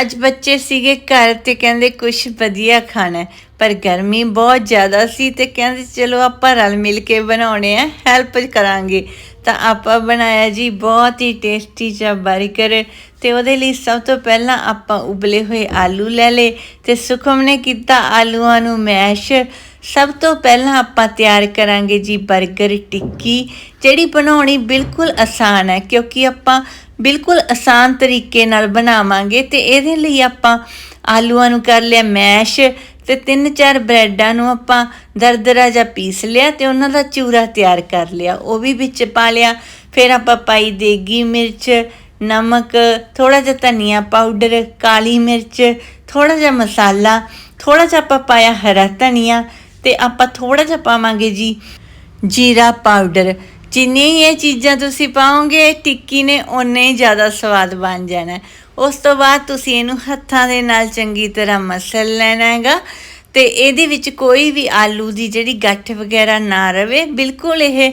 ਅੱਜ ਬੱਚੇ ਸੀਗੇ ਘਰ ਤੇ ਕਹਿੰਦੇ ਕੁਝ ਵਧੀਆ ਖਾਣਾ ਪਰ ਗਰਮੀ ਬਹੁਤ ਜ਼ਿਆਦਾ ਸੀ ਤੇ ਕਹਿੰਦੇ ਚਲੋ ਆਪਾਂ ਰਲ ਮਿਲ ਕੇ ਬਣਾਉਣੇ ਆ ਹੈਲਪ ਕਰਾਂਗੇ। ਤਾਂ ਆਪਾਂ ਬਣਾਇਆ ਜੀ ਬਹੁਤ ਹੀ ਟੇਸਟੀ ਜਿਹਾ ਬਰਗਰ ਤੇ ਉਹਦੇ ਲਈ ਸਭ ਤੋਂ ਪਹਿਲਾਂ ਆਪਾਂ ਉਬਲੇ ਹੋਏ ਆਲੂ ਲੈ ਲਏ ਤੇ ਸੁਖਮ ਨੇ ਕੀਤਾ ਆਲੂਆਂ ਨੂੰ ਮੈਸ਼। ਸਭ ਤੋਂ ਪਹਿਲਾਂ ਆਪਾਂ ਤਿਆਰ ਕਰਾਂਗੇ ਜੀ 버ਗਰ ਟਿੱਕੀ, ਜਿਹੜੀ ਬਣਾਉਣੀ ਬਿਲਕੁਲ ਆਸਾਨ ਹੈ, ਕਿਉਂਕਿ ਆਪਾਂ ਬਿਲਕੁਲ ਆਸਾਨ ਤਰੀਕੇ ਨਾਲ ਬਣਾਵਾਂਗੇ ਤੇ ਇਹਦੇ ਲਈ ਆਪਾਂ ਆਲੂਆਂ ਨੂੰ ਕਰ ਲਿਆ ਮੈਸ਼ ਤੇ ਤਿੰਨ ਚਾਰ ਬ੍ਰੈਡਾਂ ਨੂੰ ਆਪਾਂ ਦਰਦਰਾ ਜਿਹਾ ਪੀਸ ਲਿਆ ਤੇ ਉਹਨਾਂ ਦਾ ਚੂਰਾ ਤਿਆਰ ਕਰ ਲਿਆ। ਉਹ ਵੀ ਵਿੱਚ ਪਾ ਲਿਆ। ਫਿਰ ਆਪਾਂ ਪਾਈ ਦੇਗੀ ਮਿਰਚ, ਨਮਕ ਥੋੜਾ ਜਿਹਾ ਧਨੀਆ ਪਾਊਡਰ, ਕਾਲੀ ਮਿਰਚ ਥੋੜਾ ਜਿਹਾ ਮਸਾਲਾ ਥੋੜਾ ਜਿਹਾ ਆਪਾਂ ਪਾਇਆ ਹਰਾ ਧਨੀਆ ਤੇ ਆਪਾਂ ਥੋੜਾ ਜਿਹਾ ਪਾਵਾਂਗੇ ਜੀ ਜੀਰਾ ਪਾਊਡਰ। ਜਿੰਨੀ ਇਹ ਚੀਜ਼ਾਂ ਤੁਸੀਂ ਪਾਓਗੇ, ਟਿੱਕੀ ਨੇ ਓਨੇ ਹੀ ਜ਼ਿਆਦਾ ਸਵਾਦ ਬਣ ਜਾਣਾ। ਉਸ ਤੋਂ ਬਾਅਦ ਤੁਸੀਂ ਇਹਨੂੰ ਹੱਥਾਂ ਦੇ ਨਾਲ ਚੰਗੀ ਤਰ੍ਹਾਂ ਮਸਲ ਲੈਣਾ ਹੈਗਾ। ਤੇ ਇਹਦੇ ਵਿੱਚ ਕੋਈ ਵੀ ਆਲੂ ਦੀ ਜਿਹੜੀ ਗੱਠ ਵਗੈਰਾ ਨਾ ਰਵੇ, ਬਿਲਕੁਲ ਇਹ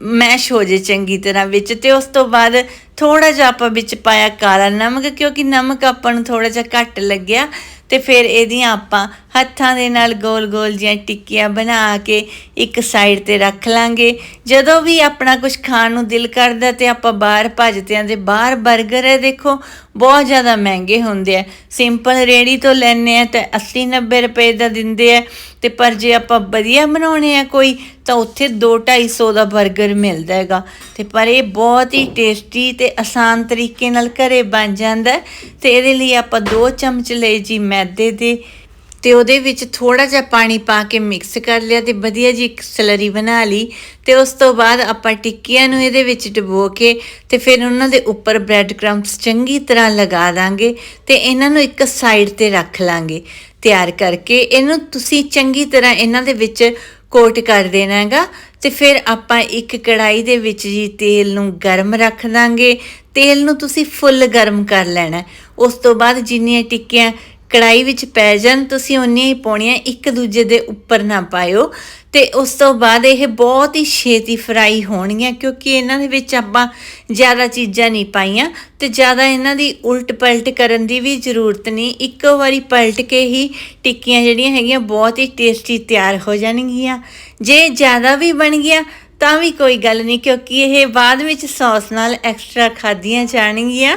ਮੈਸ਼ ਹੋ ਜੇ ਚੰਗੀ ਤਰ੍ਹਾਂ ਵਿੱਚ। ਤੇ ਉਸ ਤੋਂ ਬਾਅਦ ਥੋੜਾ ਜਿਹਾ ਆਪਾਂ ਵਿੱਚ ਪਾਇਆ ਕਾਲਾ ਨਮਕ, ਕਿਉਂਕਿ ਨਮਕ ਆਪਾਂ ਨੂੰ ਥੋੜਾ ਜਿਹਾ ਘੱਟ ਲੱਗਿਆ ਤੇ ਫਿਰ ਇਹਦੀਆਂ ਆਪਾਂ ਹੱਥਾਂ ਦੇ ਨਾਲ ਗੋਲ-ਗੋਲ ਜਿਹੀਆਂ ਟਿੱਕੀਆਂ ਬਣਾ ਕੇ ਇੱਕ ਸਾਈਡ ਤੇ ਰੱਖ ਲਾਂਗੇ। ਜਦੋਂ ਵੀ ਆਪਣਾ ਕੁਝ ਖਾਣ ਨੂੰ ਦਿਲ ਕਰਦਾ ਤੇ ਆਪਾਂ ਬਾਹਰ ਭੱਜਦੇ ਆਂ ਤੇ ਬਾਹਰ 버ਗਰ ਹੈ ਦੇਖੋ ਬਹੁਤ ਜ਼ਿਆਦਾ ਮਹਿੰਗੇ ਹੁੰਦੇ ਆ। ਸਿੰਪਲ ਰੇੜੀ ਤੋਂ ਲੈਣੇ ਆ ਤੇ 80 90 ਰੁਪਏ ਦਾ ਦਿੰਦੇ ਆ ਤੇ ਪਰ ਜੇ ਆਪਾਂ ਵਧੀਆ ਬਣਾਉਣੇ ਆ ਕੋਈ, ਤਾਂ ਉੱਥੇ 2 250 ਦਾ 버ਗਰ ਮਿਲਦਾ ਹੈਗਾ। ਤੇ ਪਰ ਇਹ ਬਹੁਤ ਹੀ ਟੇਸਟੀ ਤੇ ਆਸਾਨ ਤਰੀਕੇ ਨਾਲ ਘਰੇ ਬਣ ਜਾਂਦਾ ਹੈ। ਤੇ ਇਹਦੇ ਲਈ ਆਪਾਂ 2 ਚਮਚ ਲਏ ਜੀ ਮੈਦੇ ਦੇ ਤੇ ਉਹਦੇ ਵਿੱਚ ਥੋੜਾ ਜਿਹਾ ਪਾਣੀ ਪਾ ਕੇ ਮਿਕਸ ਕਰ ਲਿਆ ਤੇ ਵਧੀਆ ਜੀ ਇੱਕ ਸਲਰੀ ਬਣਾ ਲਈ। ਤੇ ਉਸ ਤੋਂ ਬਾਅਦ ਆਪਾਂ ਟਿੱਕੀਆਂ ਨੂੰ ਇਹਦੇ ਵਿੱਚ ਡਬੋ ਕੇ ਤੇ ਫਿਰ ਉਹਨਾਂ ਦੇ ਉੱਪਰ ਬ੍ਰੈਡ ਕ੍ਰੰਬਸ ਚੰਗੀ ਤਰ੍ਹਾਂ ਲਗਾ ਦਾਂਗੇ ਤੇ ਇਹਨਾਂ ਨੂੰ ਇੱਕ ਸਾਈਡ ਤੇ ਰੱਖ ਲਾਂਗੇ। ਤਿਆਰ ਕਰਕੇ ਇਹਨੂੰ ਤੁਸੀਂ ਚੰਗੀ ਤਰ੍ਹਾਂ ਇਹਨਾਂ ਦੇ ਵਿੱਚ ਕੋਟ ਕਰ ਦੇਣਾ ਹੈਗਾ। ਤੇ ਫਿਰ ਆਪਾਂ ਇੱਕ ਕੜਾਈ ਦੇ ਵਿੱਚ ਜੀ ਤੇਲ ਨੂੰ ਗਰਮ ਰੱਖ ਦਾਂਗੇ। ਤੇਲ ਨੂੰ ਤੁਸੀਂ ਫੁੱਲ ਗਰਮ ਕਰ ਲੈਣਾ। ਉਸ ਤੋਂ ਬਾਅਦ ਜਿੰਨੀਆਂ ਟਿੱਕੀਆਂ ਕੜਾਈ ਵਿੱਚ ਪੈ ਜਾਣ, ਤੁਸੀਂ ਉਨੀਆਂ ਹੀ ਪਾਉਣੀਆਂ, ਇੱਕ ਦੂਜੇ ਦੇ ਉੱਪਰ ਨਾ ਪਾਇਓ। ਤੇ ਉਸ ਤੋਂ ਬਾਅਦ ਇਹ ਬਹੁਤ ਹੀ ਛੇਤੀ ਫਰਾਈ ਹੋਣਗੀਆਂ, ਕਿਉਂਕਿ ਇਹਨਾਂ ਦੇ ਵਿੱਚ ਆਪਾਂ ਜ਼ਿਆਦਾ ਚੀਜ਼ਾਂ ਨਹੀਂ ਪਾਈਆਂ। ਤੇ ਜ਼ਿਆਦਾ ਇਹਨਾਂ ਦੀ ਉਲਟ ਪਲਟ ਕਰਨ ਦੀ ਵੀ ਜ਼ਰੂਰਤ ਨਹੀਂ। ਇੱਕੋ ਵਾਰੀ ਪਲਟ ਕੇ ਹੀ ਟਿੱਕੀਆਂ ਜਿਹੜੀਆਂ ਹੈਗੀਆਂ, ਬਹੁਤ ਹੀ ਟੇਸਟੀ ਤਿਆਰ ਹੋ ਜਾਣਗੀਆਂ। ਜੇ ਜ਼ਿਆਦਾ ਵੀ ਬਣ ਗਿਆ, ਤਾਂ ਵੀ ਕੋਈ ਗੱਲ ਨਹੀਂ, ਕਿਉਂਕਿ ਇਹ ਬਾਅਦ ਵਿੱਚ ਸੌਸ ਨਾਲ ਐਕਸਟਰਾ ਖਾਧੀਆਂ ਜਾਣਗੀਆਂ।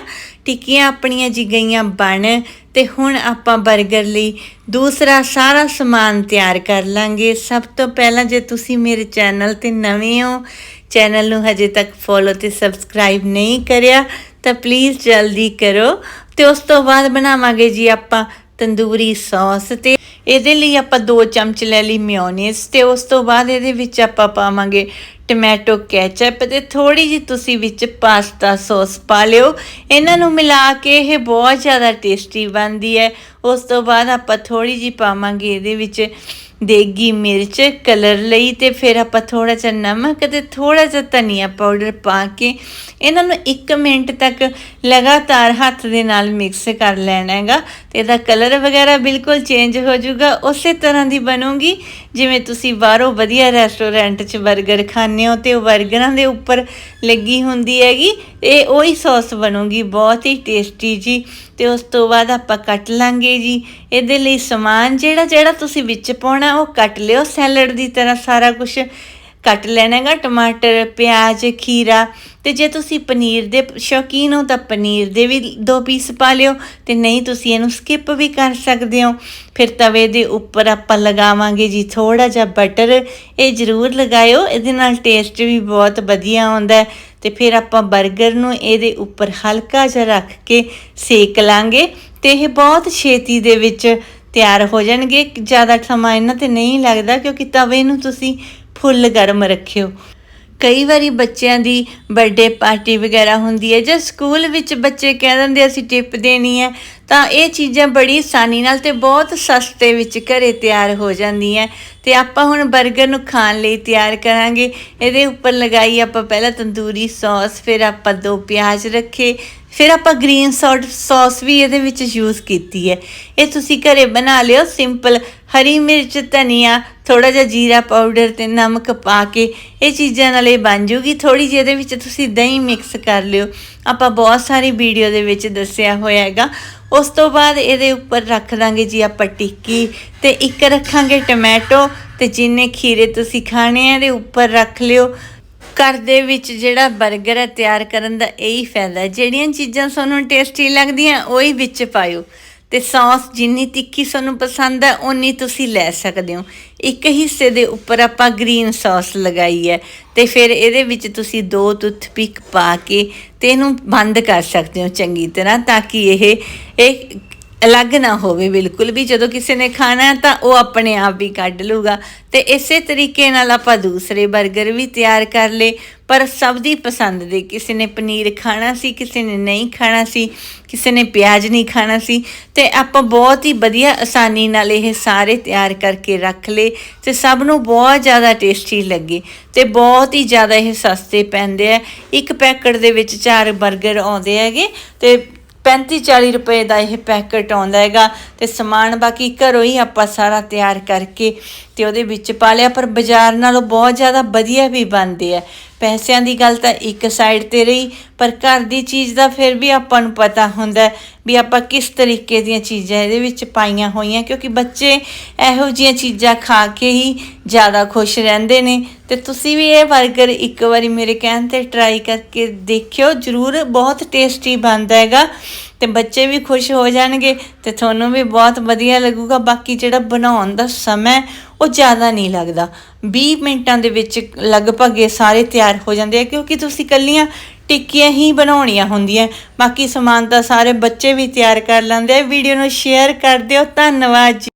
ਟਿੱਕੀਆਂ ਆਪਣੀਆਂ ਜੀ ਗਈਆਂ ਬਣ ਤੇ ਹੁਣ ਆਪਾਂ 버ਗਰ ਲਈ ਦੂਸਰਾ ਸਾਰਾ ਸਮਾਨ ਤਿਆਰ ਕਰ ਲਾਂਗੇ। ਸਭ ਤੋਂ ਪਹਿਲਾਂ ਜੇ ਤੁਸੀਂ ਮੇਰੇ ਚੈਨਲ ਤੇ ਨਵੇਂ ਹੋ, ਚੈਨਲ ਨੂੰ ਹਜੇ ਤੱਕ ਫੋਲੋ ਤੇ ਸਬਸਕ੍ਰਾਈਬ ਨਹੀਂ ਕਰਿਆ, ਤਾਂ ਪਲੀਜ਼ ਜਲਦੀ ਕਰੋ ਤੇ ਉਸ ਤੋਂ ਬਾਅਦ ਬਣਾਵਾਂਗੇ ਜੀ ਆਪਾਂ ਤੰਦੂਰੀ ਸੌਸ ਤੇ। ਇਹਦੇ ਲਈ ਆਪਾਂ 2 ਚਮਚ ਲੈ ਲਈ ਮਿਓਨੀਜ਼ ਤੇ ਉਸ ਤੋਂ ਬਾਅਦ ਇਹਦੇ ਵਿੱਚ ਆਪਾਂ ਪਾਵਾਂਗੇ ਟੋਮੈਟੋ ਕੈਚਅਪ ਤੇ ਥੋੜੀ ਜੀ ਤੁਸੀਂ ਵਿੱਚ ਪਾਸਤਾ ਸੌਸ ਪਾ ਲਿਓ। ਇਹਨਾਂ ਨੂੰ ਮਿਲਾ ਕੇ ਇਹ ਬਹੁਤ ਜ਼ਿਆਦਾ ਟੇਸਟੀ ਬਣਦੀ ਹੈ। ਉਸ ਤੋਂ ਬਾਅਦ ਆਪਾਂ ਥੋੜੀ ਜੀ ਪਾਵਾਂਗੇ ਇਹਦੇ ਵਿੱਚ ਦੇਗੀ ਮਿਰਚ ਕਲਰ ਲਈ ਤੇ ਫਿਰ ਆਪਾਂ ਥੋੜਾ ਜਿਹਾ ਨਮਕ ਤੇ ਥੋੜਾ ਜਿਹਾ ਧਨੀਆ ਪਾਊਡਰ ਪਾ ਕੇ ਇਹਨਾਂ ਨੂੰ 1 ਮਿੰਟ ਤੱਕ ਲਗਾਤਾਰ ਹੱਥ ਦੇ ਨਾਲ ਮਿਕਸ ਕਰ ਲੈਣਾ ਹੈਗਾ ਤੇ ਇਹਦਾ ਕਲਰ ਵਗੈਰਾ ਬਿਲਕੁਲ ਚੇਂਜ ਹੋ ਜਾਊਗਾ। ਉਸੇ ਤਰ੍ਹਾਂ ਦੀ ਬਣੂਗੀ। ਜਿਵੇਂ ਤੁਸੀਂ ਬਾਹਰੋਂ ਵਧੀਆ ਰੈਸਟੋਰੈਂਟ 'ਚ 버ਗਰ ਖਾਂਦੇ ਹੋ ਤੇ ਉਹ 버ਗਰਾਂ ਦੇ ਉੱਪਰ ਲੱਗੀ ਹੁੰਦੀ ਹੈਗੀ ਇਹ ਉਹੀ ਸੌਸ ਬਣੂਗੀ, ਬਹੁਤ ਹੀ ਟੇਸਟੀ ਜੀ। ਤੇ ਉਸ ਤੋਂ ਬਾਅਦ ਆਪਾਂ ਕੱਟ ਲਾਂਗੇ ਜੀ। ਇਹਦੇ ਲਈ ਸਮਾਨ ਜਿਹੜਾ ਜਿਹੜਾ ਤੁਸੀਂ ਵਿੱਚ ਪਾਉਣਾ, ਉਹ ਕੱਟ ਲਿਓ। ਸੈਲਡ ਦੀ ਤਰ੍ਹਾਂ ਸਾਰਾ ਕੁਝ ਕੱਟ ਲੈਣਾ ਹੈਗਾ, ਟਮਾਟਰ, ਪਿਆਜ਼, ਖੀਰਾ ਤੇ ਜੇ ਤੁਸੀਂ ਪਨੀਰ ਦੇ ਸ਼ੌਕੀਨ ਹੋ ਤਾਂ ਪਨੀਰ ਦੇ ਵੀ ਦੋ ਪੀਸ ਪਾ ਲਿਓ ਤੇ ਨਹੀਂ ਤੁਸੀਂ ਇਹਨੂੰ ਸਕਿਪ ਵੀ ਕਰ ਸਕਦੇ ਹੋ। ਫਿਰ ਤਵੇ ਦੇ ਉੱਪਰ ਆਪਾਂ ਲਗਾਵਾਂਗੇ ਜੀ ਥੋੜਾ ਜਿਹਾ ਬਟਰ ਇਹ ਜ਼ਰੂਰ ਲਗਾਇਓ, ਇਹਦੇ ਨਾਲ ਟੇਸਟ ਵੀ ਬਹੁਤ ਵਧੀਆ ਆਉਂਦਾ ਹੈ। ਤੇ ਫਿਰ ਆਪਾਂ 버ਗਰ ਨੂੰ ਇਹਦੇ ਉੱਪਰ ਹਲਕਾ ਜਿਹਾ ਰੱਖ ਕੇ ਸੇਕ ਲਾਂਗੇ ਤੇ ਇਹ ਬਹੁਤ ਛੇਤੀ ਦੇ ਵਿੱਚ ਤਿਆਰ ਹੋ ਜਾਣਗੇ। ਜ਼ਿਆਦਾ ਸਮਾਂ ਇਹਨਾਂ ਤੇ ਨਹੀਂ ਲੱਗਦਾ ਕਿਉਂਕਿ ਤਵੇ ਨੂੰ ਤੁਸੀਂ ਫੁੱਲ ਗਰਮ ਰੱਖਿਓ। ਕਈ ਵਾਰੀ ਬੱਚਿਆਂ ਦੀ ਬਰਥਡੇ ਪਾਰਟੀ ਵਗੈਰਾ ਹੁੰਦੀ ਹੈ ਜਾਂ ਸਕੂਲ ਵਿੱਚ ਬੱਚੇ ਕਹਿ ਦਿੰਦੇ ਅਸੀਂ ਟਿਪ ਦੇਣੀ ਹੈ, ਤਾਂ ਇਹ ਚੀਜ਼ਾਂ ਬੜੀ ਆਸਾਨੀ ਨਾਲ ਤੇ ਬਹੁਤ ਸਸਤੇ ਵਿੱਚ ਘਰੇ ਤਿਆਰ ਹੋ ਜਾਂਦੀਆਂ। ਤੇ ਆਪਾਂ ਹੁਣ 버ਗਰ ਨੂੰ ਖਾਣ ਲਈ ਤਿਆਰ ਕਰਾਂਗੇ। ਇਹਦੇ ਉੱਪਰ ਲਗਾਈ ਆਪਾਂ ਪਹਿਲਾਂ ਤੰਦੂਰੀ ਸੌਸ, ਫਿਰ ਆਪਾਂ ਦੋ ਪਿਆਜ਼ ਰੱਖੇ, ਫਿਰ ਆਪਾਂ ਗ੍ਰੀਨ ਸੌਟ ਸੌਸ ਵੀ ਇਹਦੇ ਵਿੱਚ ਯੂਜ਼ ਕੀਤੀ ਹੈ। ਇਹ ਤੁਸੀਂ ਘਰੇ ਬਣਾ ਲਿਓ ਸਿੰਪਲ ਹਰੀ ਮਿਰਚ, ਧਨੀਆ ਥੋੜਾ ਜਿਹਾ ਜੀਰਾ ਪਾਊਡਰ ਤੇ ਨਮਕ ਪਾ ਕੇ ਇਹ ਚੀਜ਼ਾਂ ਨਾਲ ਇਹ ਬਣ ਜੂਗੀ। ਥੋੜੀ ਜਿਹੀ ਇਹਦੇ ਵਿੱਚ ਤੁਸੀਂ ਦਹੀਂ ਮਿਕਸ ਕਰ ਲਿਓ। ਆਪਾਂ ਬਹੁਤ ਸਾਰੀ ਵੀਡੀਓ ਦੇ ਵਿੱਚ ਦੱਸਿਆ ਹੋਇਆ ਹੈਗਾ। ਉਸ ਤੋਂ ਬਾਅਦ ਇਹਦੇ ਉੱਪਰ ਰੱਖ ਦਾਂਗੇ ਜੀ ਆਪਾਂ ਟਿੱਕੀ ਤੇ ਇੱਕ ਰੱਖਾਂਗੇ ਟੋਮੈਟੋ ਤੇ ਜਿੰਨੇ ਖੀਰੇ ਤੁਸੀਂ ਖਾਣੇ ਆ ਇਹਦੇ ਉੱਪਰ ਰੱਖ ਲਿਓ। ਘਰ ਦੇ ਵਿੱਚ ਜਿਹੜਾ 버ਗਰ ਹੈ ਤਿਆਰ ਕਰਨ ਦਾ ਇਹੀ ਫਾਇਦਾ ਜਿਹੜੀਆਂ ਚੀਜ਼ਾਂ ਤੁਹਾਨੂੰ ਟੇਸਟੀ ਲੱਗਦੀਆਂ, ਉਹੀ ਵਿੱਚ ਪਾਇਓ। ਤੇ ਸੌਸ ਜਿੰਨੀ ਤਿੱਖੀ ਤੁਹਾਨੂੰ ਪਸੰਦ ਹੈ, ਓਨੀ ਤੁਸੀਂ ਲੈ ਸਕਦੇ ਹੋ। ਇੱਕ ਹਿੱਸੇ ਦੇ ਉੱਪਰ ਆਪਾਂ ਗ੍ਰੀਨ ਸੌਸ ਲਗਾਈ ਹੈ ਤੇ ਫਿਰ ਇਹਦੇ ਵਿੱਚ ਤੁਸੀਂ ਦੋ ਟੁੱਥਪਿਕ ਪਾ ਕੇ ਤੇ ਇਹਨੂੰ ਬੰਦ ਕਰ ਸਕਦੇ ਹੋ ਚੰਗੀ ਤਰ੍ਹਾਂ ਤਾਂ ਕਿ ਇਹ ਇਹ ਅਲੱਗ ਨਾ ਹੋਵੇ, ਬਿਲਕੁਲ ਵੀ ਜਦੋਂ ਕਿਸੇ ਨੇ ਖਾਣਾ ਤਾਂ ਉਹ ਆਪਣੇ ਆਪ ਹੀ ਕੱਢ ਲੂਗਾ। ਤੇ ਇਸੇ ਤਰੀਕੇ ਨਾਲ ਆਪਾਂ ਦੂਸਰੇ 버ਗਰ ਵੀ ਤਿਆਰ ਕਰ ਲਏ, ਪਰ ਸਭ ਦੀ ਪਸੰਦ ਦੇ ਕਿਸੇ ਨੇ ਪਨੀਰ ਖਾਣਾ ਸੀ, ਕਿਸੇ ਨੇ ਨਹੀਂ ਖਾਣਾ ਸੀ, ਕਿਸੇ ਨੇ ਪਿਆਜ਼ ਨਹੀਂ ਖਾਣਾ ਸੀ, ਤੇ ਆਪਾਂ ਬਹੁਤ ਹੀ ਵਧੀਆ ਆਸਾਨੀ ਨਾਲ ਇਹ ਸਾਰੇ ਤਿਆਰ ਕਰਕੇ ਰੱਖ ਲਏ ਤੇ ਸਭ ਨੂੰ ਬਹੁਤ ਜ਼ਿਆਦਾ ਟੇਸਟੀ ਲੱਗੇ ਤੇ ਬਹੁਤ ਹੀ ਜ਼ਿਆਦਾ ਇਹ ਸਸਤੇ ਪੈਂਦੇ ਆ। ਇੱਕ ਪੈਕਟ ਦੇ ਵਿੱਚ ਚਾਰ 버ਗਰ ਆਉਂਦੇ ਹੈਗੇ ਤੇ 35 40 ਰੁਪਏ ਦਾ ਇਹ ਪੈਕਟ ਆਉਂਦਾ ਹੈਗਾ ਤੇ ਸਮਾਨ ਬਾਕੀ ਘਰੋਂ ਹੀ ਆਪਾਂ ਸਾਰਾ ਤਿਆਰ ਕਰਕੇ ਤੇ ਉਹਦੇ ਵਿੱਚ ਪਾ ਲਿਆ, ਪਰ ਬਾਜ਼ਾਰ ਨਾਲੋਂ ਬਹੁਤ ਜ਼ਿਆਦਾ ਵਧੀਆ ਵੀ ਬਣਦੇ ਆ। ਪੈਸਿਆਂ ਦੀ ਗੱਲ ਤਾਂ ਇੱਕ ਸਾਈਡ ਤੇ ਰਹੀ, ਪਰ ਘਰ ਦੀ ਚੀਜ਼ ਦਾ ਫਿਰ ਵੀ ਆਪਾਂ ਨੂੰ ਪਤਾ ਹੁੰਦਾ ਵੀ ਆਪਾਂ ਕਿਸ ਤਰੀਕੇ ਦੀਆਂ ਚੀਜ਼ਾਂ ਇਹਦੇ ਵਿੱਚ ਪਾਈਆਂ ਹੋਈਆਂ, ਕਿਉਂਕਿ ਬੱਚੇ ਇਹੋ ਜਿਹੀਆਂ ਚੀਜ਼ਾਂ ਖਾ ਕੇ ਹੀ ਜ਼ਿਆਦਾ ਖੁਸ਼ ਰਹਿੰਦੇ ਨੇ। ਤੇ ਤੁਸੀਂ ਵੀ ਇਹ 버ਗਰ ਇੱਕ ਵਾਰੀ ਮੇਰੇ ਕਹਿਣ ਤੇ ਟਰਾਈ ਕਰਕੇ ਦੇਖਿਓ, ਜਰੂਰ ਬਹੁਤ ਟੇਸਟੀ ਬਣਦਾ ਹੈਗਾ। ਤੇ ਬੱਚੇ ਵੀ ਖੁਸ਼ ਹੋ ਜਾਣਗੇ ਤੇ ਤੁਹਾਨੂੰ ਵੀ ਬਹੁਤ ਵਧੀਆ ਲੱਗੂਗਾ। ਬਾਕੀ ਜਿਹੜਾ ਬਣਾਉਣ ਦਾ ਸਮਾਂ ਉਹ ਜ਼ਿਆਦਾ ਨਹੀਂ ਲੱਗਦਾ। 20 ਮਿੰਟਾਂ ਦੇ ਵਿੱਚ ਲਗਭਗ ਇਹ ਸਾਰੇ ਤਿਆਰ ਹੋ ਜਾਂਦੇ ਆ, ਕਿਉਂਕਿ ਤੁਸੀਂ ਕੱਲੀਆਂ ਟਿੱਕੀਆਂ ਹੀ ਬਣਾਉਣੀਆਂ ਹੁੰਦੀਆਂ। ਬਾਕੀ ਸਮਾਨ ਤਾਂ ਸਾਰੇ ਬੱਚੇ ਵੀ ਤਿਆਰ ਕਰ ਲੈਂਦੇ ਆ। ਵੀਡੀਓ ਨੂੰ ਸ਼ੇਅਰ ਕਰ ਦਿਓ। ਧੰਨਵਾਦ ਜੀ।